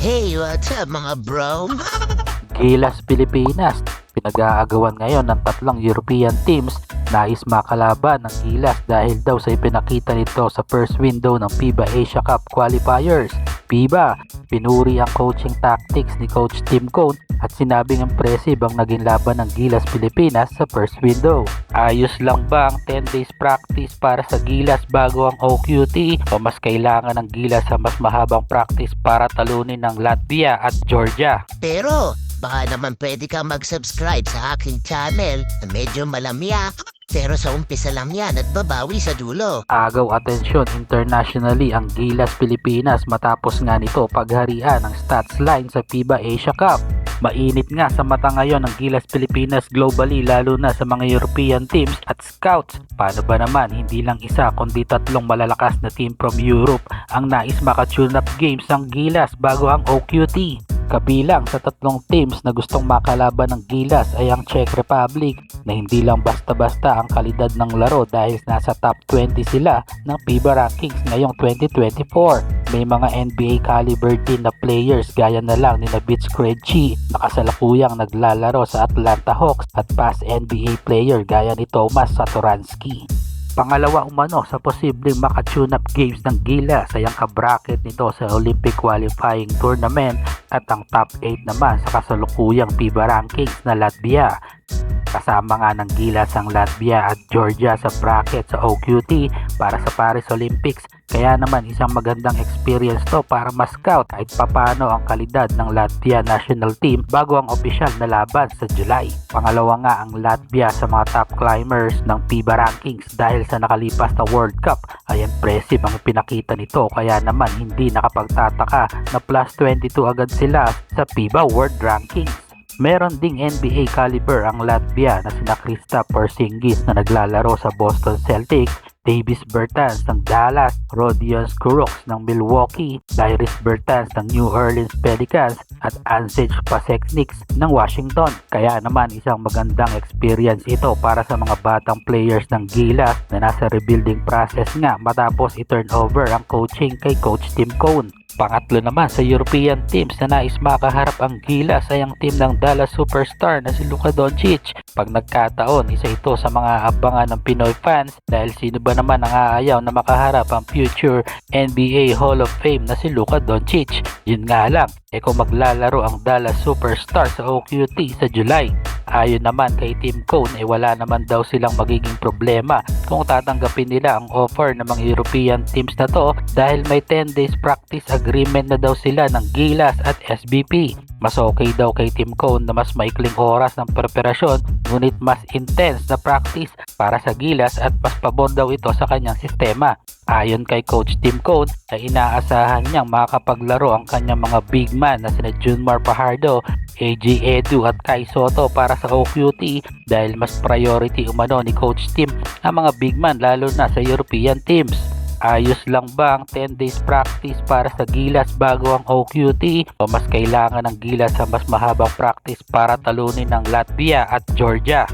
Hey, what's up mga bro? Gilas Pilipinas. Pinag-aagawan ngayon ng tatlong European teams nais makalaban ng Gilas dahil daw sa ipinakita nito sa first window ng FIBA Asia Cup qualifiers. FIBA, pinuri ang coaching tactics ni Coach Tim Cone at sinabing impressive ang naging laban ng Gilas Pilipinas sa first window. Ayos lang ba ang 10 days practice para sa Gilas bago ang OQT o mas kailangan ng Gilas sa mas mahabang practice para talunin ng Latvia at Georgia? Pero, baka naman pwede ka mag-subscribe sa aking channel na medyo malamya. Pero sa umpisa lang yan at babawi sa dulo. Agaw atensyon internationally ang Gilas Pilipinas matapos nga nito pagharian ng stats line sa FIBA Asia Cup. Mainit nga sa mata ngayon ang Gilas Pilipinas globally lalo na sa mga European teams at scouts. Paano ba naman hindi lang isa kundi tatlong malalakas na team from Europe ang nais makatune up games ang Gilas bago ang OQT. Kabilang sa tatlong teams na gustong makalaban ng Gilas ay ang Czech Republic na hindi lang basta-basta ang kalidad ng laro dahil nasa top 20 sila ng FIBA rankings ngayong 2024. May mga NBA caliber din na players gaya na lang ni Nabitz Krejci na kasalukuyang naglalaro sa Atlanta Hawks at past NBA player gaya ni Thomas Satoransky. Pangalawa umano sa posibleng makatune up games ng Gilas ay ang kabracket nito sa Olympic qualifying tournament at ang top 8 naman sa kasalukuyang FIBA rankings na Latvia. Kasama nga ng Gilas ang Latvia at Georgia sa bracket sa OQT para sa Paris Olympics kaya naman isang magandang experience to para ma-scout kahit papano ang kalidad ng Latvia national team bago ang opisyal na laban sa July. Pangalawa nga ang Latvia sa mga top climbers ng FIBA rankings dahil sa nakalipas na World Cup ay impressive ang pinakita nito kaya naman hindi nakapagtataka na plus 22 agad sila sa FIBA World Rankings. Meron ding NBA caliber ang Latvia na sina Krista Porzingis na naglalaro sa Boston Celtics, Davis Bertans ng Dallas, Rodion Skuroks ng Milwaukee, Dairis Bertans ng New Orleans Pelicans at Ansej Pasekniks ng Washington. Kaya naman isang magandang experience ito para sa mga batang players ng Gilas na nasa rebuilding process nga matapos i-turn over ang coaching kay Coach Tim Cone. Pangatlo naman sa European teams na nais makaharap ang Gilas ay ang team ng Dallas Superstar na si Luka Doncic. Pag nagkataon, isa ito sa mga abangan ng Pinoy fans dahil sino ba naman ang aayaw na makaharap ang future NBA Hall of Fame na si Luka Doncic. Yun nga lang, e kung maglalaro ang Dallas Superstar sa OQT sa July. Ayon naman kay Team Cone ay wala naman daw silang magiging problema kung tatanggapin nila ang offer ng mga European teams na to dahil may 10 days practice agreement na daw sila ng Gilas at SBP. Mas okay daw kay Team Cone na mas maikling oras ng preparasyon ngunit mas intense na practice para sa Gilas at mas pabon daw ito sa kanyang sistema. Ayon kay Coach Tim Cone ay inaasahan niyang makakapaglaro ang kanyang mga big man na sina Junmar Pajardo, AJ Edu at Kai Soto para sa OQT dahil mas priority umano ni Coach Tim ang mga big man lalo na sa European teams. Ayos lang ba ang 10 days practice para sa Gilas bago ang OQT o mas kailangan ng Gilas sa mas mahabang practice para talunin ng Latvia at Georgia?